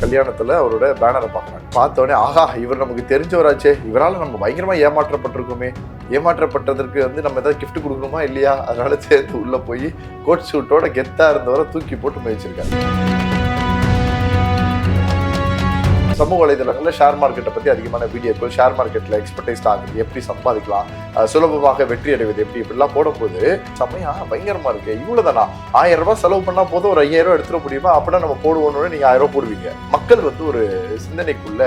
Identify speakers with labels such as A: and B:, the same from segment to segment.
A: கல்யாணத்தில் அவரோட பேனரை பார்க்குறாங்க பார்த்தோடனே ஆஹா இவர் நமக்கு தெரிஞ்சவராச்சே. இவரால் நம்ம பயங்கரமாக ஏமாற்றப்பட்டிருக்கோமே. ஏமாற்றப்பட்டதற்கு வந்து நம்ம ஏதாவது கிஃப்ட் கொடுக்கணுமா இல்லையா? அதனால சேர்த்து உள்ளே போய் கோட் ஷூட்டோட கெத்தாக இருந்தவரை தூக்கி போட்டு முயற்சிருக்காரு சமூக வலைதளங்களில் ஷேர் மார்க்கெட்டை பற்றி அதிகமான வீடியோக்கள் ஷேர் மார்க்கெட்டில் எக்ஸ்பர்டைஸ் ஆகுது எப்படி சம்பாதிக்கலாம் சுலபமாக வெற்றி அடைவது எப்படி இப்படிலாம் போடும்போது செம்மையா பயங்கரமாக இருக்குது இவ்வளோ தானா ஆயிரம் ரூபாய் செலவு பண்ணால் போதும் ஒரு ஐயாயிரம் ரூபா எடுத்துட முடியுமா? அப்படின்னா நம்ம போடுவோம்னு நீங்கள் ஆயிரம் ரூபா போடுவீங்க. மக்கள் வந்து ஒரு சிந்தனைக்குள்ள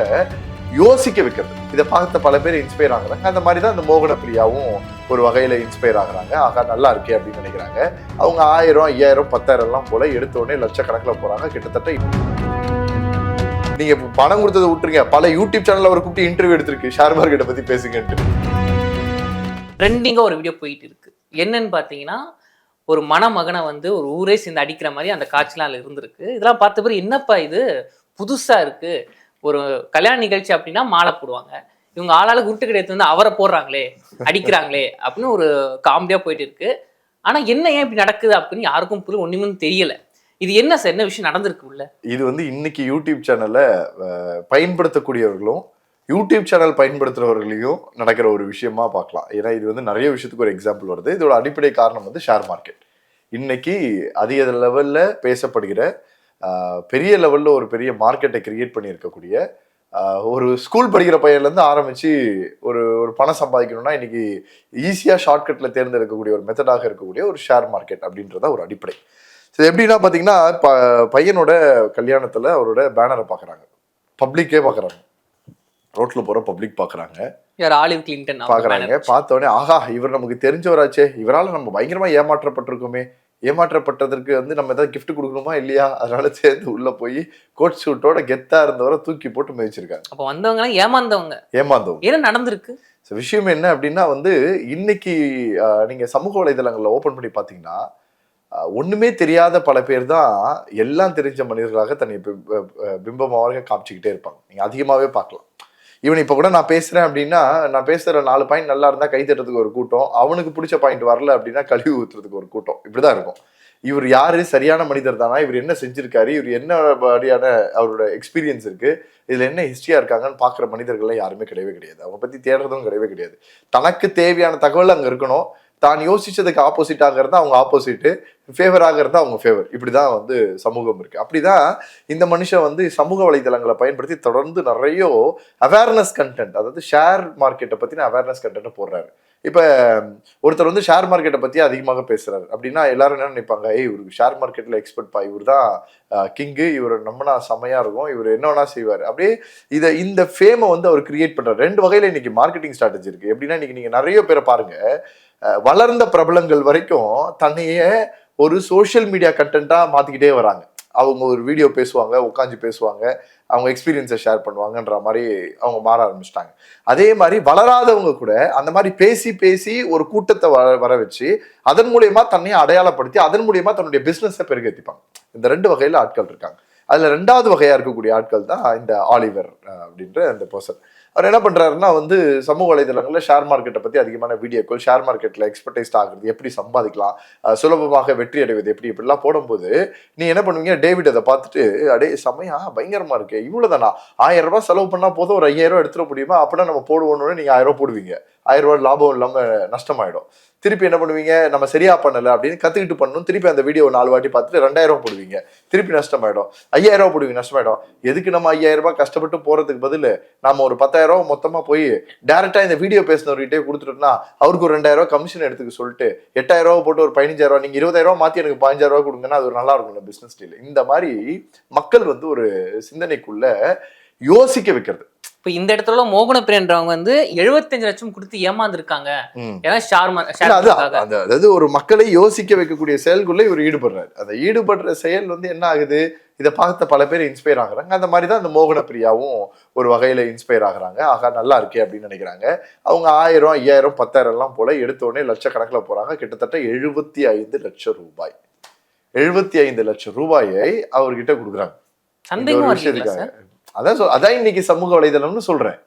A: யோசிக்க வைக்கிறது. இதை பார்த்த பல பேர் இன்ஸ்பயர் ஆகுறாங்க. அந்த மாதிரி தான் இந்த மோகன பிரியாவும் ஒரு வகையில் இன்ஸ்பயர் ஆகுறாங்க. ஆகா நல்லா இருக்கே அப்படின்னு நினைக்கிறாங்க. அவங்க ஆயிரம் ஐயாயிரம் பத்தாயிரம்லாம் போல எடுத்த உடனே லட்சக்கணக்கில் போகிறாங்க கிட்டத்தட்ட நீங்க பணம் கொடுத்ததை விட்டுருங்க. பல யூடியூப் சேனல்ல அவர் கூப்பிட்டு இன்டர்வியூ எடுத்திருக்கு. ஷேர் மார்க்கெட்டை பத்தி பேசுங்கன்ட்டு.
B: ட்ரெண்டிங்காக ஒரு வீடியோ போயிட்டு இருக்கு. என்னன்னு பார்த்தீங்கன்னா ஒரு மணமகனை வந்து ஒரு ஊரே சேர்ந்து அடிக்கிற மாதிரி அந்த காட்சிலாம் அதில் இருந்திருக்கு. இதெல்லாம் பார்த்த பிறகு என்னப்பா இது? புதுசாக இருக்கு. ஒரு கல்யாண நிகழ்ச்சி அப்படின்னா மாலை போடுவாங்க. இவங்க ஆளாளுக்கு உருட்டு கிடையாது. வந்து அவரை போடுறாங்களே அடிக்கிறாங்களே அப்படின்னு ஒரு காமெடியாக போயிட்டு இருக்கு. ஆனால் என்ன ஏன் இப்படி நடக்குது அப்படின்னு யாருக்கும் புரிய ஒன்றுமே தெரியல. இது என்ன சார்? என்ன விஷயம் நடந்திருக்கு உள்ள?
A: இது வந்து இன்னைக்கு யூடியூப் சேனலை பயன்படுத்தக்கூடியவர்களும் யூடியூப் சேனல் பயன்படுத்துகிறவர்களையும் நடக்கிற ஒரு விஷயமா பார்க்கலாம். ஏன்னா இது வந்து நிறைய விஷயத்துக்கு ஒரு எக்ஸாம்பிள் வருது. இதோட அடிப்படை காரணம் வந்து ஷேர் மார்க்கெட் இன்னைக்கு அதிக லெவலில் பேசப்படுகிற பெரிய லெவலில் ஒரு பெரிய மார்க்கெட்டை கிரியேட் பண்ணியிருக்கக்கூடிய ஒரு ஸ்கூல் படிக்கிற பையன்லேருந்து ஆரம்பித்து ஒரு ஒரு பணம் சம்பாதிக்கணும்னா இன்னைக்கு ஈஸியாக ஷார்ட்கட்டில் தேர்ந்தெடுக்கக்கூடிய ஒரு மெத்தடாக இருக்கக்கூடிய ஒரு ஷேர் மார்க்கெட் அப்படின்றத ஒரு அடிப்படை. இது எப்படின்னா பார்த்தீங்கன்னா ப பையனோட கல்யாணத்தில் அவரோட பேனரை பார்க்குறாங்க. பப்ளிக்கே பார்க்குறாங்க. ரோட்டில் போகிற பப்ளிக் பார்க்குறாங்க.
B: யார் ஆலிவ் கிளின்டன்
A: பார்க்குறாங்க
B: banner.
A: பார்த்த உடனே ஆஹா இவர் நமக்கு தெரிஞ்சவராச்சே. இவரால் நம்ம பயங்கரமாக ஏமாற்றப்பட்டிருக்கோமே. ஏமாற்றப்பட்டதற்கு வந்து நம்ம ஏதாவது gift கொடுக்கணுமா இல்லையா? அதனால சேர்ந்து உள்ள போய் கோட் ஷூட்டோட கெத்தா இருந்தவரை தூக்கி போட்டு மிதிச்சிருக்காங்க
B: அப்போ வந்தவங்கலாம் ஏமாந்தவங்க.
A: ஏமாந்தவங்க.
B: என்ன நடந்திருக்கு?
A: விஷயம் என்ன அப்படின்னா வந்து இன்னைக்கு நீங்க சமூக வலைதளங்கள்ல ஓபன் பண்ணி பாத்தீங்கன்னா ஒன்றுமே தெரியாத பல பேர் தான் எல்லாம் தெரிஞ்ச மனிதர்களாக தன்னை பிம்பமாக காமிச்சிக்கிட்டே இருப்பாங்க. நீங்கள் அதிகமாகவே பார்க்கலாம். இவன் இப்போ கூட நான் பேசுகிறேன் அப்படின்னா நான் பேசுகிற நாலு பாயிண்ட் நல்லா இருந்தால் கை தட்டுறதுக்கு ஒரு கூட்டம் அவனுக்கு பிடிச்ச பாயிண்ட் வரல அப்படின்னா கழுவி ஊற்றுறதுக்கு ஒரு கூட்டம். இப்படிதான் இருக்கும். இவர் யார்? சரியான மனிதர் தானா? இவர் என்ன செஞ்சிருக்காரு? இவர் என்ன மாதிரியான அவரோட எக்ஸ்பீரியன்ஸ் இருக்குது இதில் என்ன ஹிஸ்ட்ரியாக இருக்காங்கன்னு பார்க்குற மனிதர்கள்லாம் யாருமே கிடையவே கிடையாது. அவங்க பற்றி தேடுறதும் கிடையவே கிடையாது. தனக்கு தேவையான தகவல் அங்கே இருக்கணும். தான் யோசிச்சதுக்கு ஆப்போசிட்டாக இருந்தா அவங்க ஆப்போசிட்டு ஃபேவராக இருந்தா அவங்க ஃபேவர் இப்படி தான் வந்து சமூகம் இருக்கு. அப்படிதான் இந்த மனுஷன் வந்து சமூக வலைதளங்களை பயன்படுத்தி தொடர்ந்து நிறைய அவேர்னஸ் கண்டென்ட் அதாவது ஷேர் மார்க்கெட்டை பற்றின அவேர்னஸ் கண்டென்ட் போடுறாரு. இப்போ ஒருத்தர் வந்து ஷேர் மார்க்கெட்டை பற்றி அதிகமாக பேசுகிறாரு அப்படின்னா எல்லாரும் என்ன நினைப்பாங்க? ஏய் இவருக்கு ஷேர் மார்க்கெட்டில் எக்ஸ்பர்ட் பா இவர் தான் கிங்கு இவர் நம்மனா செம்மையாக இருக்கும். இவர் என்ன வேணா செய்வார். அப்படியே இதை இந்த ஃபேமை வந்து அவர் கிரியேட் பண்றாரு. ரெண்டு வகையில் இன்னைக்கு மார்க்கெட்டிங் ஸ்ட்ராட்டஜி இருக்குது எப்படின்னா இன்னைக்கு நீங்கள் நிறைய பேரை பாருங்கள் வளர்ந்த பிரபலங்கள் வரைக்கும் தன்னையே ஒரு சோஷியல் மீடியா கண்டென்ட்டாக மாற்றிக்கிட்டே வராங்க. அவங்க ஒரு வீடியோ பேசுவாங்க உட்காந்து பேசுவாங்க அவங்க எக்ஸ்பீரியன்ஸை ஷேர் பண்ணுவாங்கன்ற மாதிரி அவங்க மாற ஆரம்பிச்சிட்டாங்க. அதே மாதிரி வளராதவங்க கூட அந்த மாதிரி பேசி பேசி ஒரு கூட்டத்தை வர வர வச்சு அதன் மூலியமா தன்னையும் அடையாளப்படுத்தி அதன் மூலியமா தன்னுடைய பிஸ்னஸை பெருகேற்றிப்பாங்க இந்த ரெண்டு வகையில் ஆட்கள் இருக்காங்க. அதில் ரெண்டாவது வகையாக இருக்கக்கூடிய ஆட்கள் தான் இந்த ஆலிவர் அப்படின்ற அந்த பர்சன் அவர் என்ன பண்ணுறாருன்னா வந்து சமூக வலைதளங்களில் ஷேர் மார்க்கெட்டை பற்றி அதிகமான வீடியோக்கள் ஷேர் மார்க்கெட்டில் எக்ஸ்பர்டைஸ்ட் ஆகுறது எப்படி சம்பாதிக்கலாம் சுலபமாக வெற்றி அடைவது எப்படி இப்படிலாம் போடும்போது நீ என்ன பண்ணுவீங்க டேவிட் அதை பார்த்துட்டு அடே செமையா பயங்கரமாக இருக்கு இவ்வளோதானா ஆயிரம் ரூபாய் செலவு பண்ணால் போதும் ஒரு ஐயாயிரம் ரூபா எடுத்துட முடியுமா? அப்படின்னா நம்ம போடுவோன்னு நீங்கள் ஆயிரம் ரூபா போடுவீங்க. ஆயிரம் ரூபாய் லாபம் இல்லாமல் நஷ்டமாயிடும். திருப்பி என்ன பண்ணுவீங்க? நம்ம சரியா பண்ணல அப்படின்னு கத்துக்கிட்டு பண்ணணும். திருப்பி அந்த வீடியோ நாலு வாட்டி பார்த்துட்டு ரெண்டாயிரம் போடுவீங்க. திருப்பி நஷ்டமாயிடும். ஐயாயிரம் ரூபா போடுவீங்க நஷ்டமாயிடும். எதுக்கு நம்ம ஐயாயிரம் ரூபாய் கஷ்டப்பட்டு போறதுக்கு பதில்? நாம ஒரு பத்தாயிரம் மொத்தமாக மொத்தமா போய் டேரெக்டாக இந்த வீடியோ பேசினவர்கிட்டே கொடுத்துட்டோம்னா அவருக்கு ஒரு ரெண்டாயிரம் கமிஷன் எடுத்துக்க சொல்லிட்டு எட்டாயிரம் ரூபா போட்டு ஒரு பதினஞ்சாயிரம் நீங்கள் நீங்க இருபதாயிரம் ரூபா மாத்தி எனக்கு பதினஞ்சாயிரம் ரூபா கொடுங்கன்னா அது ஒரு நல்லா இருக்கும் பிசினஸ் டீல் இந்த மாதிரி மக்கள் வந்து ஒரு சிந்தனைக்குள்ள யோசிக்க வைக்கிறது.
B: இப்போ இந்த இடத்துல மோகன பிரியன்றவங்க வந்து 75 லட்சம் கொடுத்து ஏமாந்துருக்காங்க. ஏன்னா ஷார்
A: இல்ல, அது அந்த அதாவது ஒரு மக்களை யோசிக்க வைக்கக்கூடிய செயல்குள்ள இவர் ஈடுபடுறாரு. அந்த ஈடுபடுற செயல் வந்து என்ன ஆகுது? இதை பார்த்த பல பேர் இன்ஸ்பயர் ஆகுறாங்க. அந்த மாதிரி தான் அந்த மோகன பிரியாவும் ஒரு வகையில இன்ஸ்பயர் ஆகுறாங்க. ஆகா நல்லா இருக்கே அப்படின்னு நினைக்கிறாங்க. அவங்க ஆயிரம் ஐயாயிரம் பத்தாயிரம் எல்லாம் போல எடுத்த உடனே லட்சக்கணக்கில் போறாங்க. கிட்டத்தட்ட எழுபத்தி ஐந்து லட்சம் ரூபாய். எழுபத்தி ஐந்து லட்சம் ரூபாயை அவர்கிட்ட கொடுக்குறாங்க.
B: சந்தேகமா
A: அதான் சொல் அதான் இன்னைக்கு சமூக வலைதளம்னு சொல்றேன்.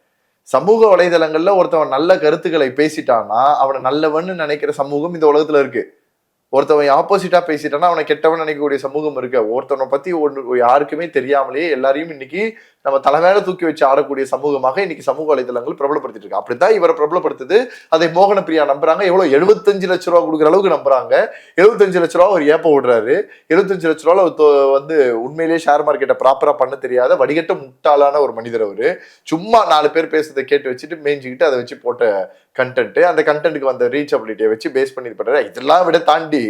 A: சமூக வலைதளங்கள்ல ஒருத்தவன் நல்ல கருத்துக்களை பேசிட்டான்னா அவனை நல்லவன்னு நினைக்கிற சமூகம் இந்த உலகத்துல இருக்கு. ஒருத்தவன் ஆப்போசிட்டா பேசிட்டானா அவனை கெட்டவன் நினைக்கக்கூடிய சமூகம் இருக்கு. ஒருத்தவனை பத்தி ஒன்று யாருக்குமே தெரியாமலேயே எல்லாரையும் இன்னைக்கு நம்ம தலைமையில தூக்கி வச்சு ஆடக்கூடிய சமூகமாக இன்னைக்கு சமூக வலைதளங்கள் பிரபலப்படுத்திட்டு இருக்கு. அப்படித்தான் இவரை பிரபலப்படுத்துது. அதை மோகன பிரியா நம்புறாங்க. எவ்வளவு எழுபத்தஞ்சு லட்ச ரூபா கொடுக்குற அளவுக்கு நம்புறாங்க. எழுபத்தஞ்சு லட்ச ரூபா அவர் ஏப்ப விடுறாரு எழுபத்தஞ்சு லட்ச ரூபால வந்து உண்மையிலேயே ஷேர் மார்க்கெட்டை ப்ராப்பரா பண்ண தெரியாத வடிகட்ட முட்டாளான ஒரு மனிதர் அவரு. சும்மா நாலு பேர் பேசுறதை கேட்டு வச்சுட்டு மேய்ஞ்சிக்கிட்டு அதை வச்சு போட்ட கண்டென்ட் அந்த கண்டென்ட்டுக்கு வந்த ரீச் ரீச்சபிலிட்டியை வச்சு பேஸ் பண்ணி பண்றாரு இதெல்லாம் விட தாண்டி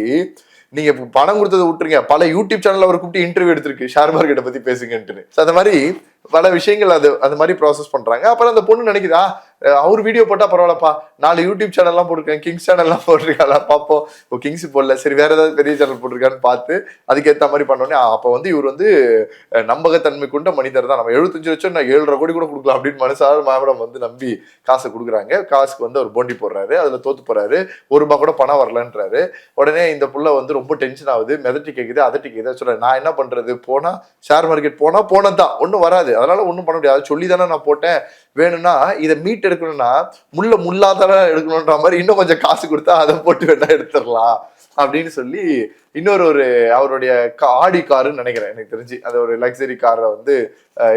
A: நீங்க பணம் கொடுத்ததை விட்டுருங்க. பல யூடியூப் சேனல் அவர் கூப்பிட்டு இன்டர்வியூ எடுத்திருக்கு. ஷேர் மார்க்கெட்டை பத்தி பேசுங்கன்ட்டு அந்த மாதிரி பல விஷயங்கள் அது அந்த மாதிரி ப்ராசஸ் பண்றாங்க. அப்புறம் அந்த பொண்ணு நினைக்குதா அவர் வீடியோ போட்டால் பரவாயில்லப்பா. நாலு யூடியூப் சேனல்லாம் போட்டிருக்கேன். கிங்ஸ் சேனல்லாம் போட்டிருக்காங்களா பார்ப்போம். இப்போ கிங்ஸ் போடல. சரி வேற ஏதாவது பெரிய சேனல் போட்டிருக்கான்னு பார்த்து அதுக்கேற்ற மாதிரி பண்ணோடனே அப்போ வந்து இவர் வந்து நம்பகத்தன்மை கொண்ட மனிதர் தான். நம்ம எழுபத்தஞ்சு லட்சம் நான் ஏழரை கோடி கூட கொடுக்கலாம் அப்படின்னு மனசார மாவட்டம் வந்து நம்பி காசை கொடுக்குறாங்க. காசுக்கு வந்து அவர் போண்டி போடுறாரு. அதில் தோத்து போறாரு. ஒரு ரூபா கூட பணம் வரலன்றாரு. உடனே இந்த புள்ள வந்து ரொம்ப டென்ஷன் ஆகுது. மிதட்டி கேட்குது அதட்டி கேக்குது. சொல்றேன் நான் என்ன பண்றது? போனா ஷேர் மார்க்கெட் போனா போனதுதான். ஒன்றும் வராது. அதனால ஒன்றும் பண்ண முடியாது. சொல்லி தானே நான் போட்டேன். வேணும்னா இதை மீட் எடுக்கணும்னா முள்ள முள்ளாதான எடுக்கணுன்ற மாதிரி இன்னும் கொஞ்சம் காசு கொடுத்தா அதை போட்டு வேணா எடுத்துடலாம் அப்படின்னு சொல்லி இன்னொரு ஒரு அவருடைய கா- ஆடி காருன்னு நினைக்கிறேன் எனக்கு தெரிஞ்சு. அது ஒரு லக்ஸரி காரை வந்து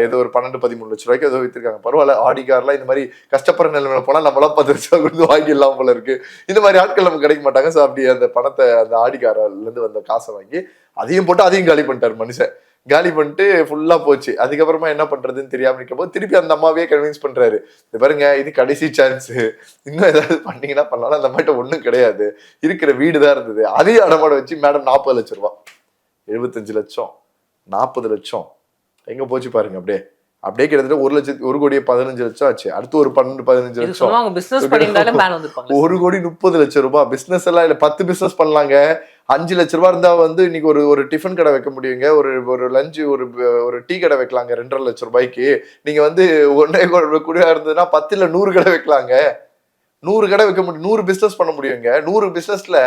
A: ஏதோ ஒரு பன்னெண்டு பதிமூணு லட்ச ரூபாய்க்கு ஏதோ வித்துருக்காங்க. பரவாயில்ல ஆடி கார்லாம் இந்த மாதிரி கஷ்டப்படுற நிலைமையில போனால் நம்மளாம் பத்து லட்சம் கொடுத்து வாங்கிடலாம் போல இருக்கு. இந்த மாதிரி ஆட்கள் நமக்கு கிடைக்க மாட்டாங்க. ஸோ அப்படி அந்த பணத்தை அந்த ஆடி கார்லேருந்து வந்த காசை வாங்கி அதையும் போட்டு அதையும் காலி பண்ணிட்டார் மனுஷன். காலி பண்ணிட்டு ஃபுல்லாக போச்சு. அதுக்கப்புறமா என்ன பண்ணுறதுன்னு தெரியாமல் நிற்கும் போது திருப்பி அந்த அம்மாவே கன்வின்ஸ் பண்ணுறாரு இது பாருங்க இது கடைசி சான்ஸு இன்னும் ஏதாவது பண்ணீங்கன்னா பண்ணலாம். அந்த மாதிரி ஒன்றும் கிடையாது. இருக்கிற வீடு தான் இருந்தது. அதையும் அடமாட வச்சு மேடம் நாற்பது லட்ச ரூபா. எழுபத்தஞ்சு லட்சம் நாற்பது லட்சம். எங்கே போச்சு பாருங்க அப்படியே. அப்படியே கிட்டத்தட்ட ஒரு லட்சத்து ஒரு கோடியே பதினஞ்சு லட்சம் ஆச்சு. அடுத்து ஒரு பன்னெண்டு பதினஞ்சு லட்சம். ஒரு கோடி முப்பது லட்சம் ரூபாய். பிசினஸ் எல்லாம் இல்ல பத்து பிசினஸ் பண்ணலாங்க. அஞ்சு லட்ச ரூபாய் இருந்தா வந்து இன்னைக்கு ஒரு ஒரு டிஃபன் கடை வைக்க முடியுங்க. ஒரு ஒரு லஞ்ச் ஒரு ஒரு டீ கடை வைக்கலாங்க ரெண்டரை லட்சம் ரூபாய்க்கு. நீங்க வந்து ஒன்னே கூட இருந்ததுன்னா பத்து இல்ல நூறு கடை வைக்கலாங்க. நூறு கடை வைக்க முடியும். நூறு பிசினஸ் பண்ண முடியுங்க. நூறு பிசினஸ்ல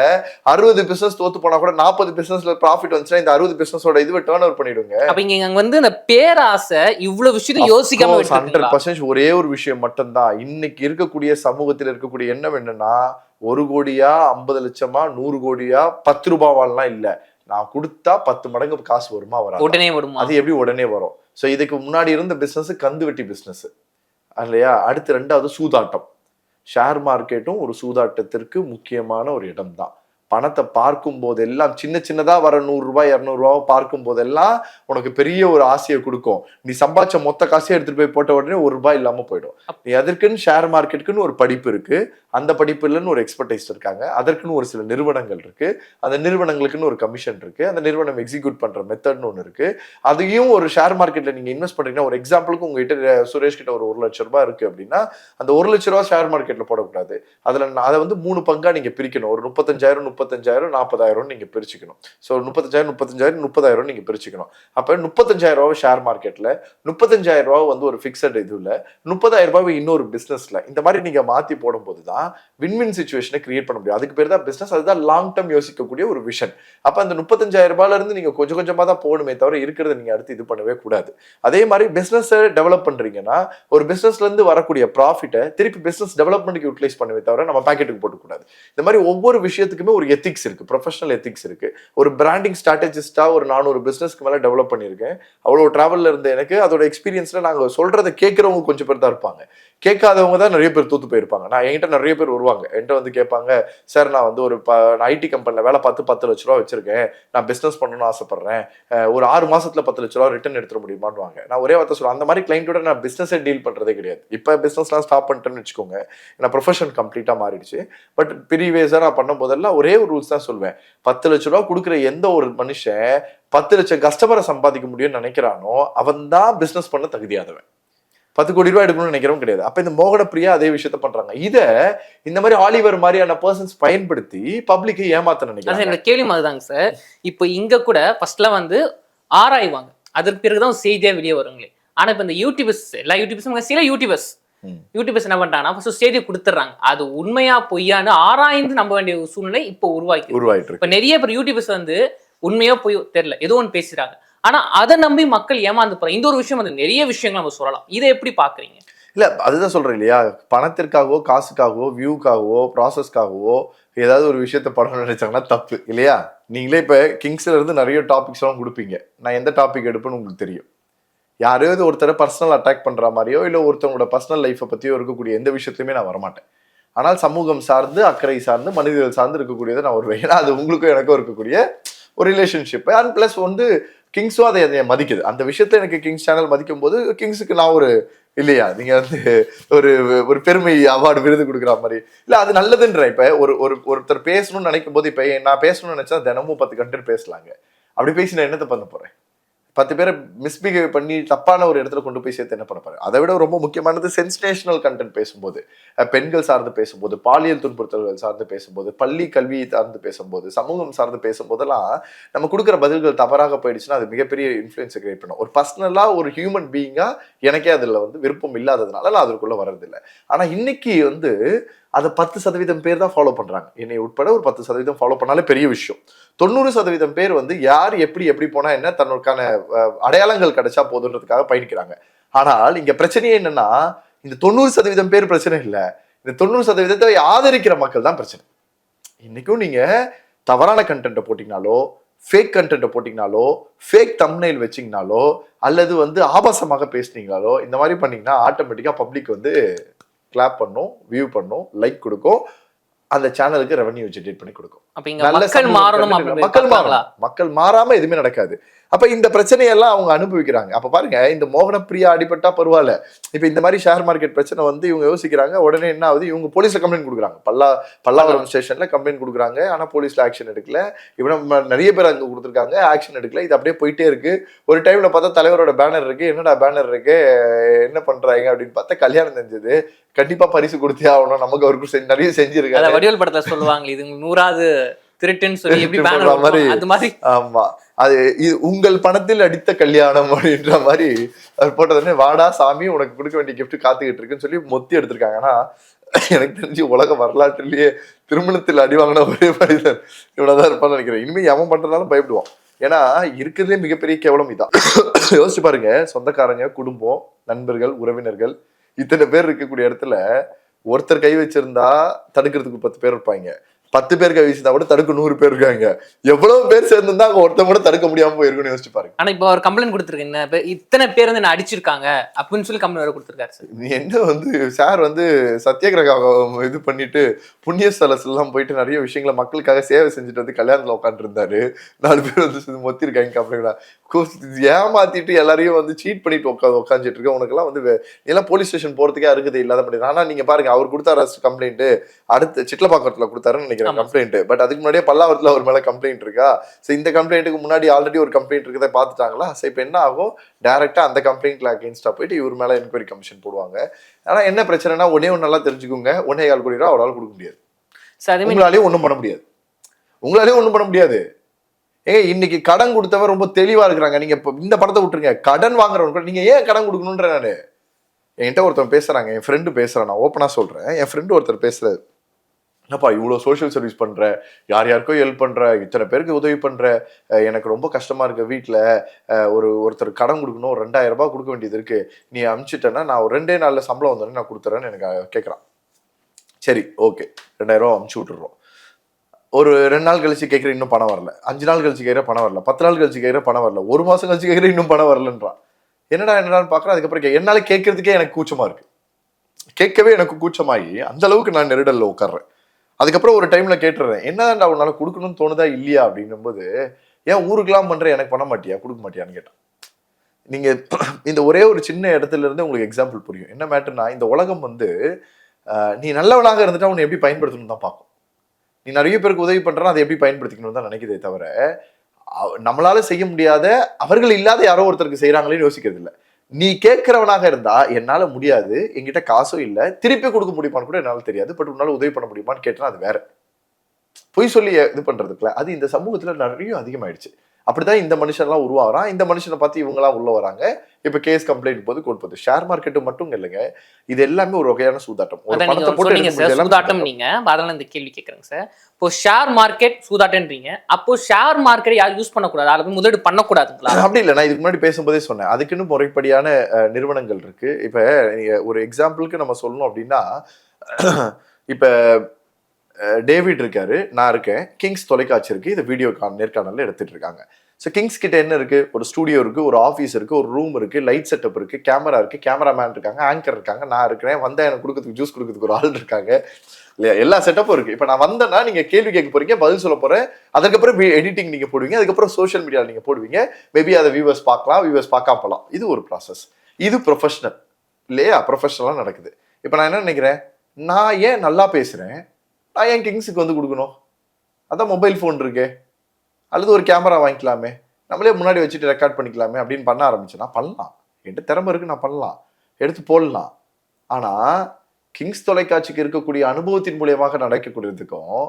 A: அறுபது பிசினஸ் தோத்து போனா கூட நாற்பது பிசினஸ்ல ப்ராஃபிட் வந்துச்சுன்னா இந்த அறுபது பிசினஸோட இதுவை டேர்ன் ஓவர் பண்ணிடுங்க.
B: அப்ப இங்க அங்க வந்து இந்த பேராசை இவ்வளவு விஷயத்தை யோசிக்காம
A: ஹண்ட்ரட்? பர்சன்ட் ஒரே ஒரு விஷயம் மட்டும்தான். இன்னைக்கு இருக்கக்கூடிய சமூகத்தில் இருக்கக்கூடிய எண்ணம் என்னன்னா ஒரு கோடியா ஐம்பது லட்சமா நூறு கோடியா பத்து ரூபாவாலாம் இல்ல. நான் கொடுத்தா பத்து மடங்கு காசு வருமா வராது?
B: உடனே வருமா?
A: அது எப்படி உடனே வரும்? சோ இதுக்கு முன்னாடி இருந்த பிசினஸ் கந்து வெட்டி பிசினஸ் இல்லையா? அடுத்து ரெண்டாவது சூதாட்டம். ஷேர் மார்க்கெட்டும் ஒரு சூதாட்டத்திற்கு முக்கியமான ஒரு இடம்தான். பணத்தை பார்க்கும் போதெல்லாம் சின்ன சின்னதா வர நூறு ரூபாய் இருநூறு ரூபாய் பார்க்கும் போதெல்லாம் உனக்கு பெரிய ஒரு ஆசையை கொடுக்கும். நீ சம்பாதிச்ச மொத்த காசையும் எடுத்துட்டு போய் போட்ட உடனே ஒரு ரூபாய் இல்லாம போயிடும். நீ அதற்குன்னு ஷேர் மார்க்கெட்டுக்குன்னு ஒரு படிப்பு இருக்கு. அந்த படிப்புலன்னு ஒரு எக்ஸ்பர்டைஸ் இருக்காங்க. அதற்குன்னு ஒரு சில நிறுவனங்கள் இருக்கு. அந்த நிறுவனங்களுக்குன்னு ஒரு கமிஷன் இருக்கு. அந்த நிறுவனம் எக்ஸிக்யூட் பண்ற மெத்தட்னு ஒன்று இருக்கு. அதையும் ஒரு ஷேர் மார்க்கெட்ல நீங்க இன்வெஸ்ட் பண்றீங்கன்னா ஒரு எக்ஸாம்பிளுக்கு உங்ககிட்ட சுரேஷ் கிட்ட ஒரு ஒரு லட்ச ரூபாய் இருக்கு அப்படின்னா அந்த ஒரு லட்ச ரூபாய் ஷேர் மார்க்கெட்ல போடக்கூடாது. அதுல அதை வந்து மூணு பங்கா நீங்க பிரிக்கணும். ஒரு முப்பத்தஞ்சாயிரம் முப்பத்தஞ்சாயிரம் நாற்பதாயிரம்னு நீங்க பிரிச்சுக்கணும். ஸோ முப்பத்தஞ்சாயிரம் முப்பத்தஞ்சாயிரம் முப்பதாயிரம் நீங்க பிரிச்சுக்கணும். அப்போ முப்பத்தஞ்சாயிரம் ரூபாய் ஷேர் மார்க்கெட்டில் முப்பத்தஞ்சாயிரம் ரூபா வந்து ஒரு ஃபிக்ஸட் இதுல முப்பதாயிரம் ரூபாய் இன்னொரு பிசினஸ்ல இந்த மாதிரி நீங்க மாற்றி போடும்போது தான் வின்வின் சுச்சுவேஷனை கிரியேட் பண்ண முடியும். அதுக்கு பேர் தான் பிசினஸ் அதுதான் லாங் டேர்ம் யோசிக்கக்கூடிய ஒரு விஷன் அப்போ அந்த முப்பத்தஞ்சாயிரம் ரூபாயில இருந்து நீங்க கொஞ்சம் கொஞ்சமா தான் போகணுமே தவிர இருக்கிறத நீங்க அடுத்து இது பண்ணவே கூடாது. அதே மாதிரி பிஸ்னஸை டெவலப் பண்றீங்கன்னா ஒரு பிஸ்னஸ்லேருந்து வரக்கூடிய ப்ராஃபிட்டை திருப்பி பிஸ்னஸ் டெவலப்மெண்ட்டுக்கு யூட்டிலைஸ் பண்ணவே தவிர நம்ம பாக்கெட்டுக்கு போட்டுக்கூடாது இந்த மாதிரி ஒவ்வொரு விஷயத்துக்குமே ஒரு எத்திக்ஸ் இருக்குது ப்ரொஃபஷனல் எத்திக்ஸ் இருக்குது ஒரு பிராண்டிங் ஸ்ட்ராட்டஜிஸ்டா ஒரு நானூறு பிஸ்னஸ்க்கு மேலே டெவலப் பண்ணியிருக்கேன். அவ்வளோ ட்ராவலில் இருந்த எனக்கு அதோட எக்ஸ்பீரியன்ஸில் நாங்கள் சொல்கிறத கேட்குறவங்க கொஞ்சம் பேர் தான் இருப்பாங்க. கேட்காதவங்க தான் நிறைய பேர் தூத்து போயிருப்பாங்க. நான் என்கிட்ட நிறைய பேர் வருவாங்க. என்கிட்ட வந்து கேட்பாங்க சார் நான் வந்து ஒரு நான் ஐடி கம்பெனியில் வேலை பார்த்து பத்து லட்ச ரூபா வச்சிருக்கேன். நான் பிஸ்னஸ் பண்ணணும்னு ஆசைப்பட்றேன். ஒரு ஆறு மாதத்தில் பத்து லட்ச ரூபா ரிட்டர்ன் எடுத்துட முடியுமான்னு நான் ஒரே வார்த்தை சொல்லுவேன் அந்த மாதிரி கிளைண்ட்டோட நான் பிஸ்னஸே டீல் பண்ணுறதே கிடையாது. இப்போ பிஸ்னஸ்லாம் ஸ்டாப் பண்ணிட்டேன்னு வச்சுக்கோங்க. நான் ப்ரொஃபஷன் கம்ப்ளீட்டாக மாறிடுச்சு. பட் ப்ரீவியஸாக நான் பண்ணும் போதெல்லாம் ஒரே ஒரு ரூல்ஸ் தான் சொல்வேன். பத்து லட்ச ரூபா கொடுக்குற எந்த ஒரு மனுஷன் பத்து லட்சம் கஸ்டமரை சம்பாதிக்க முடியும்னு நினைக்கிறானோ அவன் தான் பிஸ்னஸ் பண்ண தகுதியாதவன் பத்து கோடி ரூபாய் எடுக்கணும்னு நினைக்கிறவங்க கிடையாது. அப்ப இந்த மோகன பிரியா அதே விஷயத்த பண்றாங்க. இதை இந்த மாதிரி ஆலிவர் மாதிரியான பர்சன்ஸ் பயன்படுத்தி பப்ளிக்கை ஏமாத்த
B: நினைக்கிறேன்
A: நினைக்கிறாங்க
B: என்னோட கேள்வி மாதிரிதாங்க சார் இப்போ இங்க கூட ஃபர்ஸ்ட்ல வந்து ஆராய்வாங்க. அதற்கு பிறகுதான் தான் செய்தியா வெளியே வருங்களே. ஆனா இப்ப இந்த யூடியூபர்ஸ் எல்லா யூடியூபர்ஸும் சில யூடியூபர்ஸ் யூடியூபர்ஸ் என்ன பண்றாங்கன்னா ஃபர்ஸ்ட் செய்தியை கொடுத்துட்றாங்க அது உண்மையா பொய்யான்னு ஆராய்ந்து நம்ப வேண்டிய சூழ்நிலை இப்போ உருவாக்கி
A: உருவாயிட்டு
B: இப்ப நிறைய பேர் யூடியூபர்ஸ் வந்து உண்மையா பொய் தெரியல. ஏதோ ஒன்று பேசுறாங்க ஆனா அதை நம்பி மக்கள் ஏமாந்து போறாங்க. இந்த ஒரு விஷயம் வந்து நிறைய விஷயங்கள் நம்ம சொல்லலாம். இதை எப்படி பாக்குறீங்க?
A: இல்ல அதுதான் சொல்றேன் இல்லையா? பணத்திற்காகவோ காசுக்காகவோ வியூக்காகவோ ப்ராசஸ்க்காகவோ ஏதாவது ஒரு விஷயத்த படம் நினைச்சாங்கன்னா தப்பு இல்லையா? நீங்களே இப்ப கிங்ஸ்ல இருந்து நிறைய டாபிக்ஸ் எல்லாம் கொடுப்பீங்க. நான் எந்த டாபிக் எடுப்பேன்னு உங்களுக்கு தெரியும். யாரையாவது ஒருத்தரை பர்சனல் அட்டாக் பண்ணுற மாதிரியோ இல்லை ஒருத்தவங்களோட பர்சனல் லைஃப்பை பற்றியோ இருக்கக்கூடிய எந்த விஷயத்துலையுமே நான் வரமாட்டேன். ஆனால் சமூகம் சார்ந்து அக்கறை சார்ந்து மனிதர்கள் சார்ந்து இருக்கக்கூடியதை நான் வருவேன் ஏன்னா அது உங்களுக்கும் எனக்கும் இருக்கக்கூடிய ஒரு ரிலேஷன்ஷிப் அண்ட் ப்ளஸ் வந்து கிங்ஸும் அதை அதை மதிக்குது. அந்த விஷயத்தை எனக்கு கிங்ஸ் சேனல் மதிக்கும் போது கிங்ஸுக்கு நான் ஒரு இல்லையா நீங்கள் வந்து ஒரு ஒரு பெருமை அவார்டு விருது கொடுக்குற மாதிரி. இல்லை அது நல்லதுன்ற இப்போ ஒரு ஒரு ஒருத்தர் பேசணும்னு நினைக்கும் போது இப்போ நான் பேசணும்னு நினைச்சா தினமும் பத்து கண்டென்ட் பேசலாங்க. அப்படி பேசி நான் என்னத்தை பண்ண போகிறேன் பத்து பேரை மிஸ்பிஹேவ் பண்ணி தப்பான ஒரு இடத்துல கொண்டு போய் சேர்த்து என்ன பண்ணப்பாரு அதை விட ரொம்ப முக்கியமானது சென்சேஷனல் கண்டென்ட் பேசும்போது. பெண்கள் சார்ந்து பேசும்போது பாலியல் துன்புறுத்தல்கள் சார்ந்து பேசும்போது பள்ளி கல்வி சார்ந்து பேசும்போது சமூகம் சார்ந்து பேசும்போதெல்லாம் நம்ம கொடுக்குற பதில்கள் தவறாக போயிடுச்சுன்னா அது மிகப்பெரிய இன்ஃப்ளூயன்ஸை கிரியேட் பண்ணும். ஒரு பர்சனலாக ஒரு ஹியூமன் பீயிங்காக எனக்கே அதில் வந்து விருப்பம் இல்லாததுனால நான் அதுக்குள்ள வர்றதில்லை. ஆனால் இன்னைக்கு வந்து அதை பத்து சதவீதம் பேர் தான் ஃபாலோ பண்ணுறாங்க என்னை உட்பட ஒரு பத்து சதவீதம் ஃபாலோ பண்ணாலே பெரிய விஷயம். தொண்ணூறு சதவீதம் பேர் வந்து யார் எப்படி எப்படி போனால் என்ன தன்னுக்கான அடையாளங்கள் கிடைச்சா போதுன்றதுக்காக பயணிக்கிறாங்க. ஆனால் இங்கே பிரச்சனையே என்னன்னா இந்த தொண்ணூறு சதவீதம் பேர் பிரச்சனை இல்லை. இந்த தொண்ணூறு சதவீதத்தை ஆதரிக்கிற மக்கள் தான் பிரச்சனை. இன்றைக்கும் நீங்கள் தவறான கண்டென்ட்டை போட்டிங்கனாலோ ஃபேக் கண்டென்ட்டை போட்டிங்கனாலோ ஃபேக் தம்னைல் வச்சிங்கனாலோ அல்லது வந்து ஆபாசமாக பேசுனீங்களாலோ இந்த மாதிரி பண்ணீங்கன்னா ஆட்டோமேட்டிக்காக பப்ளிக் வந்து கிளாப் பண்ணும் வியூ பண்ணும் லைக் கொடுக்கும் அந்த சேனலுக்கு ரெவன்யூ ஜென்ரேட் பண்ணி கொடுக்கும்.
B: மக்கள் மாறணும்
A: மாறாம எதுவுமே நடக்காது. அப்ப இந்த பிரச்சனையெல்லாம் அவங்க அனுபவிக்கிறாங்க. அப்ப பாருங்க இந்த மோகன பிரியா அடிபட்டா பரவாயில்ல. இப்ப இந்த மாதிரி ஷேர் மார்க்கெட் பிரச்சனை வந்து இவங்க யோசிக்கிறாங்க உடனே என்ன ஆகுது? இவங்க போலீஸ்ல கம்ப்ளைண்ட் கொடுக்குறாங்க. பல்லா பல்லாவரம் ஸ்டேஷன்ல கம்ப்ளைண்ட் கொடுக்குறாங்க. ஆனா போலீஸ்ல ஆக்ஷன் எடுக்கல. இவன நிறைய பேர் அங்க கொடுத்துருக்காங்க. ஆக்ஷன் எடுக்கல. இது அப்படியே போயிட்டே இருக்கு. ஒரு டைம்ல பார்த்தா தலைவரோட பேனர் இருக்கு. என்னடா பேனர் இருக்கு? என்ன பண்றாங்க அப்படின்னு பார்த்தா கல்யாணம் செஞ்சது கண்டிப்பா பரிசு கொடுத்தே ஆகணும். நமக்கு அவருக்கு செஞ்சு- நிறைய செஞ்சிருக்காங்க
B: வடிவேல் படத்துல சொல்லுவாங்க இது நூறாவது திருட்டுன்னு சொல்லி எப்படி
A: மாதிரி.
B: அது மாதிரி.
A: ஆமா. அது இது உங்கள் பணத்தில் அடித்த கல்யாணம் அப்படின்ற மாதிரி அவர் போட்டதுனே வாடா சாமி உனக்கு கொடுக்க வேண்டிய gift காத்துக்கிட்டு இருக்குன்னு சொல்லி மொத்தி எடுத்திருக்காங்க. ஆனா எனக்கு தெரிஞ்சு உலக வரலாற்றிலேயே திருமணத்தில் அடி வாங்கின ஒரே மனிதன் இவ்வளவுதான் இருப்பான்னு நினைக்கிறேன். இனிமே எவன் பண்றதுனாலும் பயப்படுவான். ஏன்னா இருக்கிறதுலே மிகப்பெரிய கேவலம் இதான். யோசிச்சு பாருங்க. சொந்தக்காரங்க குடும்பம் நண்பர்கள் உறவினர்கள் இத்தனை பேர் இருக்கக்கூடிய இடத்துல ஒருத்தர் கை வச்சிருந்தா தடுக்கிறதுக்கு பத்து பேர் இருப்பாங்க. பத்து பேர் கை வச்சிருந்தா கூட தடுக்க நூறு பேர் இருக்காங்க. எவ்வளவு பேர் சேர்ந்திருந்தா அங்க ஒருத்தன் கூட தடுக்க முடியாம போயிருக்குன்னு யோசிச்சு பாருங்க.
B: ஆனா இப்போ அவர் கம்ப்ளைண்ட் கொடுத்துருக்கு என்ன இப்ப இத்தனை பேர் வந்து என்ன அடிச்சிருக்காங்க அப்படின்னு சொல்லி கம்ப்ளைண்ட் வேற கொடுத்துருக்காரு சார்.
A: நீ என்ன வந்து சார் வந்து சத்தியகிரகம் இது பண்ணிட்டு புண்ணிய ஸ்தலஸ்லாம் போயிட்டு நிறைய விஷயங்களை மக்களுக்காக சேவை செஞ்சுட்டு வந்து கல்யாணத்துல உட்காந்துட்டு இருந்தாரு நாலு பேர் வந்து மொத்தி இருக்காங்க அப்படிங்களா ஏமாத்திட்டு எல்லாரையும் வந்து சீட் பண்ணிட்டு உட்காந்து உட்காந்துட்டு இருக்க. உனக்கெல்லாம் வந்து எல்லாம் போலீஸ் ஸ்டேஷன் போறதுக்கே அருகதை இல்லாத முடியாது ஆனா நீங்க பாருங்க அவர் கொடுத்தாரு கம்ப்ளைண்ட் அடுத்து சிட்லப்பாக்கத்துல கொடுத்தாருன்னு நினைக்கிறேன். கம்ப்ளைண்ட் பட் அதுக்கு முன்னாடியே பல்லாவரத்துல அவர் மேல கம்ப்ளைண்ட் இருக்கா? ஸோ இந்த கம்ப்ளைண்ட்டுக்கு முன்னாடி ஆல்ரெடி ஒரு கம்ப்ளைண்ட் இருக்கதை பார்த்துட்டாங்களா? ஸோ இப்போ என்ன ஆகும்? டைரக்டா அந்த கம்ப்ளைண்ட்ல அகேன்ஸ்டா போயிட்டு இவர் மேல என்கொயரி கமிஷன் போடுவாங்க. ஆனா என்ன பிரச்சனைனா ஒன்னே ஒன்று நல்லா தெரிஞ்சுக்கோங்க. ஒன்னே கால் கோடி ரூபா அவரால் கொடுக்க முடியாது. உங்களாலேயும் ஒன்றும் பண்ண முடியாது. உங்களாலேயும் ஒன்றும் பண்ண முடியாது. ஏங்க இன்னைக்கு கடன் கொடுத்தவன் ரொம்ப தெளிவா இருக்கிறாங்க. நீங்க இப்போ இந்த படத்தை விட்டுருங்க. கடன் வாங்குறவங்க கூட நீங்க ஏன் கடன் கொடுக்கணுன்ற நானு? என்கிட்ட ஒருத்தன் பேசுறாங்க. என் ஃப்ரெண்டு பேசுறான். நான் ஓப்பனா சொல்றேன். என் ஃப்ரெண்டு ஒருத்தர் பேசுறாரு. என்னப்பா இவ்வளோ சோஷியல் சர்வீஸ் பண்ணுற யார் யாருக்கோ ஹெல்ப் பண்ணுற இத்தனை பேருக்கு உதவி பண்ணுற எனக்கு ரொம்ப கஷ்டமாக இருக்குது வீட்டில் ஒரு ஒருத்தர் கடன் கொடுக்கணும். ஒரு ரெண்டாயிரரூபா கொடுக்க வேண்டியது இருக்குது நீ அனுப்பிச்சிட்டேன்னா நான் ஒரு ரெண்டே நாளில் சம்பளம் வந்தோடனே நான் கொடுத்துறேன்னு எனக்கு கேட்குறான் சரி ஓகே ரெண்டாயிரரூபா அமுச்சு விட்டுறோம் ஒரு ரெண்டு நாள் கழிச்சு கேட்குற இன்னும் பணம் வரல. அஞ்சு நாள் கழிச்சு கேட்குற பணம் வரல. பத்து நாள் கழிச்சு கேட்குற பணம் வரல. ஒரு மாதம் கழிச்சு கேட்குற இன்னும் பணம் வரலன்றான். என்னடா என்னடான்னு பார்க்குறேன் அதுக்கப்புறம் கே- கேட்கறதுக்கே எனக்கு கூச்சமாக இருக்குது கேட்கவே எனக்கு கூச்சமாகி அந்த அளவுக்கு நான் நெருடலில் உட்கார்றேன். அதுக்கப்புறம் ஒரு டைம்ல கேட்டுறேன் என்னதான்டா உன்னால கொடுக்கணும்னு தோணுதா இல்லையா? அப்படிங்கும்போது ஏன் ஊருக்கெல்லாம் பண்ற? எனக்கு பண்ண மாட்டியா? கொடுக்க மாட்டியான்னு கேட்டான். நீங்க இந்த ஒரே ஒரு சின்ன இடத்துல இருந்து உங்களுக்கு எக்ஸாம்பிள் புரியும். என்ன மேட்டர்னா இந்த உலகம் வந்து நீ நல்லவனாக இருந்துட்டா உன்னை எப்படி பயன்படுத்தணும் தான் பார்க்கும். நீ நிறைய பேருக்கு உதவி பண்றனா அதை எப்படி பயன்படுத்திக்கணும் தான் நினைக்கிறதே தவிர நம்மளால செய்ய முடியாத அவர்கள் இல்லாத யாரோ ஒருத்தருக்கு செய்யறாங்களேன்னு யோசிக்கிறது இல்லை நீ கேட்கிறவனாக இருந்தா என்னால முடியாது என்கிட்ட காசும் இல்லை திருப்பி கொடுக்க முடியுமான்னு கூட என்னால தெரியாது பட் உன்னால உதவி பண்ண முடியுமான்னு கேட்டேன்னா அது வேற. பொய் சொல்லி இது பண்றதுக்குல அது இந்த சமூகத்துல நிறைய அதிகமாயிடுச்சு. அப்படிதான் இந்த மனுஷன்லாம் உருவாகிறான். இந்த மனுஷனை பார்த்து இவங்கலாம் உள்ள வராங்க. இப்ப கேஸ் கம்ப்ளைண்ட் போது கோர்ட் போகுது ஷேர் மார்க்கெட் மட்டும் இல்லைங்க. இது எல்லாமே ஒரு வகையான சூதாட்டம்.
B: சூதாட்டம் நீங்க. அதனால இந்த கேள்வி கேட்கறேங்க சார். இப்போ ஷேர் மார்க்கெட் சூதாட்டம்ன்றீங்க. அப்போ ஷேர் மார்க்கெட் யாரும் யூஸ் பண்ணக்கூடாது. போய் முதலீடு பண்ணக்கூடாதுங்களா?
A: அப்படி இல்லை. நான் இதுக்கு முன்னாடி பேசும்போதே சொன்னேன். அதுக்குன்னு முறைப்படியான நிறுவனங்கள் இருக்கு. இப்ப ஒரு எக்ஸாம்பிளுக்கு நம்ம சொல்லணும் அப்படின்னா இப்ப டேவிட் இருக்காரு நான் இருக்கேன். கிங்ஸ் தொலைக்காட்சி இருக்கு இது வீடியோ கான் நேர்காணலில் எடுத்துட்டு இருக்காங்க ஸோ கிங்ஸ் கிட்ட என்ன இருக்கு? ஒரு ஸ்டூடியோ இருக்கு ஒரு ஆஃபீஸ் இருக்கு ஒரு ரூம் இருக்கு லைட் செட்டப் இருக்கு கேமரா இருக்கு கேமராமேன் இருக்காங்க ஆங்கர் இருக்காங்க நான் இருக்கிறேன் வந்தா எனக்கு கொடுக்கறதுக்கு ஜூஸ் கொடுக்கறதுக்கு ஒரு ஆள் இருக்காங்க. இல்லையா? எல்லா செட்டப்பும் இருக்கு. இப்போ நான் வந்தேன்னா நீங்க கேள்வி கேட்க போறீங்க பதில் சொல்ல போறேன். அதுக்கப்புறம் எடிட்டிங் நீங்க போடுவீங்க அதுக்கப்புறம் சோஷியல் மீடியாவில் நீங்க போடுவீங்க. மேபி அதை வியூவர்ஸ் பார்க்கலாம் வியூவர்ஸ் பார்க்காம போகலாம். இது ஒரு ப்ராசஸ் இது ப்ரொஃபஷனல் இல்லையா? ப்ரொஃபஷனலாக நடக்குது. இப்போ நான் என்ன நினைக்கிறேன்? நான் ஏன் நல்லா பேசுறேன்? நான் ஏன் கிங்ஸுக்கு வந்து கொடுக்கணும்? அதான் மொபைல் ஃபோன் இருக்கே. அல்லது ஒரு கேமரா வாங்கிக்கலாமே. நம்மளே முன்னாடி வச்சுட்டு ரெக்கார்ட் பண்ணிக்கலாமே அப்படின்னு பண்ண ஆரம்பிச்சேன்னா பண்ணலாம். என்கிட்ட திறமை இருக்கு நான் பண்ணலாம். எடுத்து போடலாம். ஆனால் கிங்ஸ் தொலைக்காட்சிக்கு இருக்கக்கூடிய அனுபவத்தின் மூலியமாக நடக்கக்கூடியதுக்கும்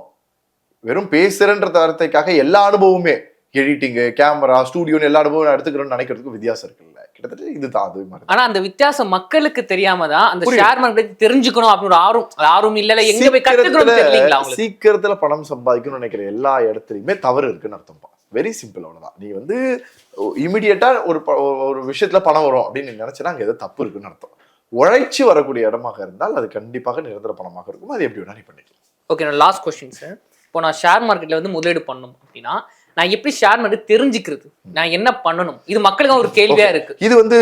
A: வெறும் பேசுறன்ற வார்த்தைக்காக எல்லா அனுபவமுமே எடிட்டிங்கு கேமரா ஸ்டூடியோன்னு எல்லா அனுபவம் நான் நினைக்கிறதுக்கும் வித்தியாசம் இருக்குல்ல கிட்டத்தட்ட இதுதான் அது மாதிரி
B: ஆனா அந்த வித்தியாசம் மக்களுக்கு தெரியாம தான் அந்த. ஷேர் மார்க்கெட் தெரிஞ்சுக்கணும் அப்படின்னு ஒரு ஆர்வம் ஆர்வம் இல்ல எங்க போய் கத்துக்கணும்
A: சீக்கிரத்துல பணம் சம்பாதிக்கணும்னு நினைக்கிற எல்லா இடத்துலயுமே தவறு இருக்குன்னு அர்த்தம்ப்பா வெரி சிம்பிள் அவ்வளவுதான். நீ வந்து இமிடியட்டா ஒரு ஒரு விஷயத்துல பணம் வரும் அப்படின்னு நீ நினைச்சனா அங்க ஏதோ தப்பு இருக்குன்னு அர்த்தம். உழைச்சு வரக்கூடிய இடமாக இருந்தால் அது கண்டிப்பாக நிரந்தர பணமாக இருக்கும். அது எப்படி வேணா நீ பண்ணிக்கலாம்.
B: ஓகே நான் லாஸ்ட் கொஸ்டின் சார் இப்போ நான் ஷேர் மார்க்கெட்ல வந்து முதலீடு பண்ணணும் அப்படின்னா நான் எப்படி ஷேர் மார்க்கெட் தெரிஞ்சுக்கிறது? நான் என்ன பண்ணணும்? இது மக்களுக்கு ஒரு கேள்வியா இருக்கு.
A: இது வந்து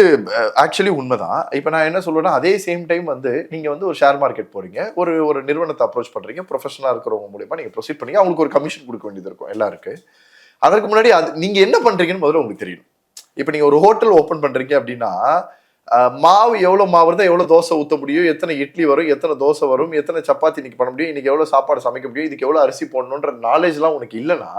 A: ஆக்சுவலி உண்மைதான். இப்போ நான் என்ன சொல்லுவேன்னா அதே சேம் டைம் வந்து நீங்க வந்து ஒரு ஷேர் மார்க்கெட் போறீங்க. ஒரு ஒரு நிறுவனத்தை அப்ரோச் பண்றீங்க. ப்ரொஃபஷனலாக இருக்கிறவங்க மூலியமா நீங்க ப்ரொசீட் பண்ணி அவங்களுக்கு ஒரு கமிஷன் கொடுக்க வேண்டியது இருக்கும் எல்லாருக்கு அதற்கு முன்னாடி அது நீங்க என்ன பண்றீங்கன்னு முதல்ல உங்களுக்கு தெரியணும். இப்போ நீங்க ஒரு ஹோட்டல் ஓபன் பண்றீங்க அப்படின்னா மாவு எவ்வளவு மாவு இருந்தால் எவ்வளவு தோசை ஊற்ற முடியும்? எத்தனை இட்லி வரும்? எத்தனை தோசை வரும்? எத்தனை சப்பாத்தி இன்னைக்கு பண்ண முடியும்? இன்னைக்கு எவ்வளவு சாப்பாடு சமைக்க முடியும்? இதுக்கு எவ்வளவு அரிசி போடணுன்ற நாலேஜ்லாம் உனக்கு இல்லைன்னா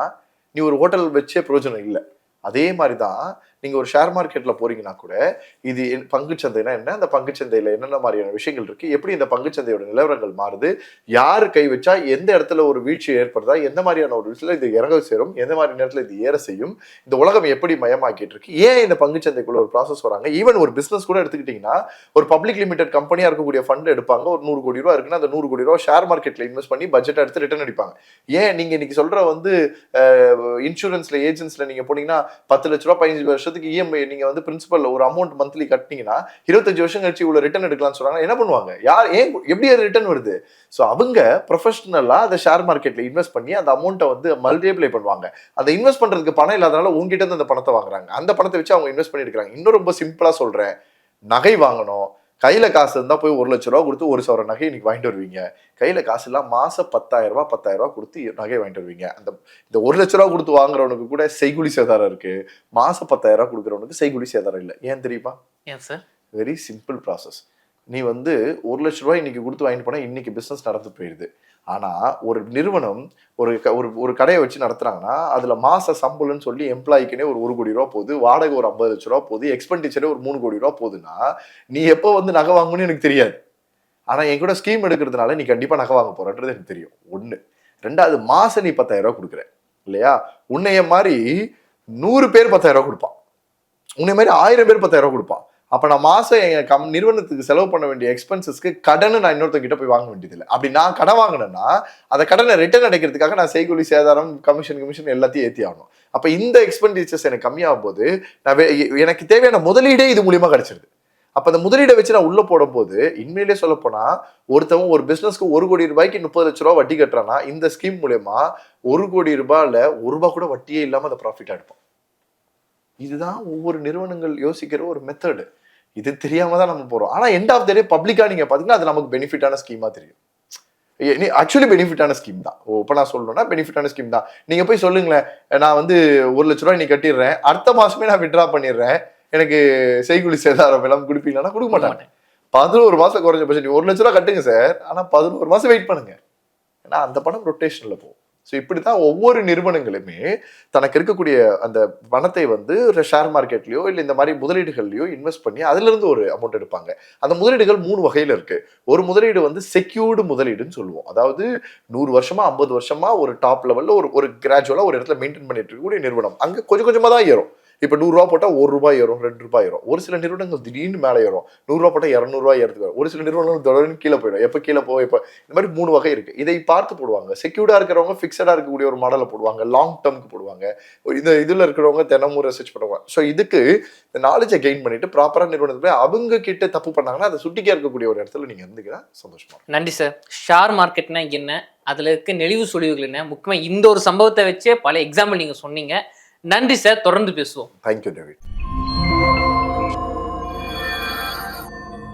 A: நீ ஒரு ஹோட்டல் வச்சே பிரயோஜனம் இல்லை. அதே மாதிரி தான் நீங்கள் ஒரு ஷேர் மார்க்கெட்டில் போறீங்கன்னா கூட இது என்- பங்குச்சந்தைனா என்ன? அந்த பங்குச்சந்தையில் என்னென்ன மாதிரியான விஷயங்கள் இருக்குது எப்படி இந்த பங்குச்சந்தையோட நிலவரங்கள் மாறுது? யார் கை வச்சா எந்த இடத்துல ஒரு வீழ்ச்சி ஏற்படுதா? எந்த மாதிரியான ஒரு விஷயத்தில் இது இறங்க சேரும்? எந்த மாதிரி நேரத்தில் இது ஏற செய்யும்? இந்த உலகம் எப்படி மயமாக்கிட்டு இருக்கு? ஏன் இந்த பங்குச்சந்தைக்குள்ள ஒரு ப்ராசஸ் வராங்க? ஈவன் ஒரு பிஸ்னஸ் கூட எடுத்துக்கிட்டிங்கன்னா ஒரு பப்ளிக் லிமிடெட் கம்பெனியாக இருக்கக்கூடிய ஃபண்ட் எடுப்பாங்க. ஒரு நூறு கோடி ரூபா இருக்குன்னா அந்த நூறு கோடி ரூபா ஷேர் மார்க்கெட்டில் இன்வெஸ்ட் பண்ணி பட்ஜெட் எடுத்து ரிட்டர்ன் அடிப்பாங்க. ஏன்? நீங்கள் இன்னைக்கு சொல்கிற வந்து இன்சூரன்ஸில் ஏஜென்ட்ஸில் நீங்கள் போனீங்கன்னா பத்து லட்ச ரூபா பதினஞ்சு வருஷத்துக்கு இஎம்ஐ நீங்கள் வந்து பிரின்சிபல் ஒரு அமௌண்ட் மந்த்லி கட்டினீங்கன்னா இருபத்தஞ்சு வருஷம் கழிச்சு இவ்வளோ ரிட்டர்ன் எடுக்கலாம்னு சொன்னாங்க என்ன பண்ணுவாங்க? யார் ஏன் எப்படி அது ரிட்டர்ன் வருது? ஸோ அவங்க ப்ரொஃபஷ்னலாக அந்த ஷேர் மார்க்கெட்டில் இன்வெஸ்ட் பண்ணி அந்த அமௌண்ட்டை வந்து மல்டிப்ளை பண்ணுவாங்க. அந்த இன்வெஸ்ட் பண்ணுறதுக்கு பணம் இல்லாதனால உங்ககிட்ட இருந்து அந்த பணத்தை வாங்குறாங்க. அந்த பணத்தை வச்சு அவங்க இன்வெஸ்ட் பண்ணி இன்னும் ரொம்ப சிம்பிளாக சொல்கிறேன் நகை வாங்கணும். கையில காசு இருந்தா போய் ஒரு லட்ச ரூபா கொடுத்து ஒரு சவர நகை இன்னைக்கு வாங்கிட்டு வருவீங்க. கையில காசு இல்லாம மாசம் பத்தாயிரம் ரூபாய் பத்தாயிரம் ரூபாய் கொடுத்து நகை வாங்கிட்டு வருவீங்க. அந்த இந்த ஒரு லட்ச ரூபா கொடுத்து வாங்குறவனுக்கு கூட செய்குலி சேதாரம் இருக்கு. மாசம் பத்தாயிரம் ரூபாய் கொடுக்குறவனுக்கு செய்குலி சேதாரம் இல்லை. ஏன் தெரியுமா?
B: ஏன் சார்
A: வெரி சிம்பிள் ப்ராசஸ் நீ வந்து ஒரு லட்ச ரூபாய் இன்னைக்கு கொடுத்து வாங்கிட்டு போனா இன்னைக்கு பிசினஸ் நடந்து போயிடுது ஆனா ஒரு நிறுவனம் ஒரு க- ஒரு ஒரு கடையை வச்சு நடத்துறாங்கன்னா அதுல மாச சம்பளம்னு சொல்லி எம்ப்ளாய்க்குனே ஒரு ஒரு கோடி ரூபா போகுது வாடகை ஒரு ஐம்பது லட்ச ரூபா போகுது எக்ஸ்பெண்டிச்சரே ஒரு மூணு கோடி ரூபா போகுதுன்னா நீ எப்போ வந்து நகை வாங்கணும்னு எனக்கு தெரியாது. ஆனா என் கூட ஸ்கீம் எடுக்கிறதுனால நீ கண்டிப்பா நகை வாங்க போறன்றது எனக்கு தெரியும். ஒண்ணு. ரெண்டாவது மாசம் நீ பத்தாயிரம் ரூபா கொடுக்குற. இல்லையா? உன்னைய மாதிரி நூறு பேர் பத்தாயிரம் ரூபா கொடுப்பான். உன்னை மாதிரி ஆயிரம் பேர் பத்தாயிரம் ரூபா கொடுப்பான். அப்போ நான் மாதம் என் கம் நிறுவனத்துக்கு செலவு பண்ண வேண்டிய எக்ஸ்பென்சஸ்க்கு கடனை நான் இன்னொருத்தங்கிட்ட போய் வாங்க வேண்டியதில்லை. அப்படி நான் கடன் வாங்கினேன்னா அந்த கடனை ரிட்டர்ன் அடைக்கிறதுக்காக நான் செய்கூலி சேதாரம் கமிஷன் கமிஷன் எல்லாத்தையும் ஏற்றி ஆகணும். அப்போ இந்த எக்ஸ்பெண்டிச்சர்ஸ் எனக்கு கம்மியாகும் போது நான் வே- எனக்கு தேவையான முதலீடே இது மூலியமாக கிடச்சிருது. அப்போ அந்த முதலீடை வச்சு நான் உள்ளே போடும்போது உண்மையிலே சொல்லப்போனால் ஒருத்தவன் ஒரு பிஸ்னஸ்க்கு ஒரு கோடி ரூபாய்க்கு முப்பது லட்ச ரூபா வட்டி கட்டுறான்னா இந்த ஸ்கீம் மூலயமா ஒரு கோடி ரூபாயில் ஒரு ரூபா கூட வட்டியே இல்லாமல் அதை ப்ராஃபிட் எடுப்போம் இதுதான் ஒவ்வொரு நிறுவனங்கள் யோசிக்கிற ஒரு மெத்தடு இது தெரியாம தான் நம்ம போறோம். ஆனா எண்ட் ஆஃப் த டே பப்ளிக்கா நீங்க பாத்தீங்கன்னா அது நமக்கு பெனிஃபிட்டான ஸ்கீமா தெரியும். ஆக்சுவலி பெனிஃபிட்டான ஸ்கீம் தான். இப்போ நான் சொல்லணும்னா பெனிஃபிட்டான ஸ்கீம் தான். நீங்க போய் சொல்லுங்களேன் நான் வந்து ஒரு லட்ச ரூபாய் நீ கட்டிடுறேன் அடுத்த மாசமே நான் விட்ரா பண்ணிடுறேன் எனக்கு செய்குலி சேதாரம் எல்லாம் கொடுப்பீங்களா கொடுக்க மாட்டாங்க. பதினோரு மாசம் குறைஞ்சபட்சம் நீ ஒரு லட்ச ரூபா கட்டுங்க சார் ஆனா பதினோரு மாசம் வெயிட் பண்ணுங்க. ஏன்னா அந்த பணம் ரொட்டேஷன்ல போகும். ஸோ இப்படித்தான் ஒவ்வொரு நிறுவனங்களுமே தனக்கு இருக்கக்கூடிய அந்த பணத்தை வந்து ஷேர் மார்க்கெட்லயோ இல்லை இந்த மாதிரி முதலீடுகள்லையோ இன்வெஸ்ட் பண்ணி அதுலேருந்து ஒரு அமௌண்ட் எடுப்பாங்க. அந்த முதலீடுகள் மூணு வகையில் இருக்கு. ஒரு முதலீடு வந்து செக்யூர்டு முதலீடுன்னு சொல்லுவோம். அதாவது நூறு வருஷமா ஐம்பது வருஷமா ஒரு டாப் லெவலில் ஒரு ஒரு கிராஜுவலாக ஒரு இடத்துல மெயின்டைன் பண்ணிட்டு இருக்கக்கூடிய நிறுவனம். அங்கே கொஞ்சம் கொஞ்சமாக தான் ஏறும். இப்போ நூறுரூவா போட்டால் ஒரு ரூபாய் ஏறும் ரெண்டு ரூபாய் ஏறும். ஒரு சில நிறுவனங்கள் திடீர்னு மேலே ஏறும். நூறுரூவா போட்டால் இரநூறுவா ஏறதுக்கு ஒரு சில நிறுவனங்கள் தொடர்ந்து கீழே போயிடும். எப்போ கீழே போய் இப்போ இந்த மாதிரி மூணு வகை இருக்குது இதை பார்த்து போடுவாங்க. செக்யூர்டாக இருக்கிறவங்க ஃபிக்ஸடாக இருக்கக்கூடிய ஒரு மாடலை போடுவாங்க. லாங் டேர்முக்கு போடுவாங்க. இந்த இதில் இருக்கிறவங்க தினமும் ரிசர்ச் பண்ணுவாங்க. ஸோ இதுக்கு இந்த நாலேஜை கெயின் பண்ணிட்டு ப்ராப்பராக நிறுவனத்தில் அவங்க கிட்ட தப்பு பண்ணாங்கன்னா அதை சுட்டிக்கா இருக்கக்கூடிய ஒரு இடத்துல நீங்கள் இருந்துக்கினா சந்தோஷமா
B: நன்றி சார் ஷேர் மார்க்கெட்னா என்ன? அதில் இருக்க நெளிவு சொலிவுகள் என்ன? முக்கியமாக இந்த ஒரு சம்பவத்தை வச்சே பல எக்ஸாம்பிள் நீங்கள் சொன்னீங்க. நன்றி சார். தொடர்ந்து பேசுவோம்.
A: Thank you David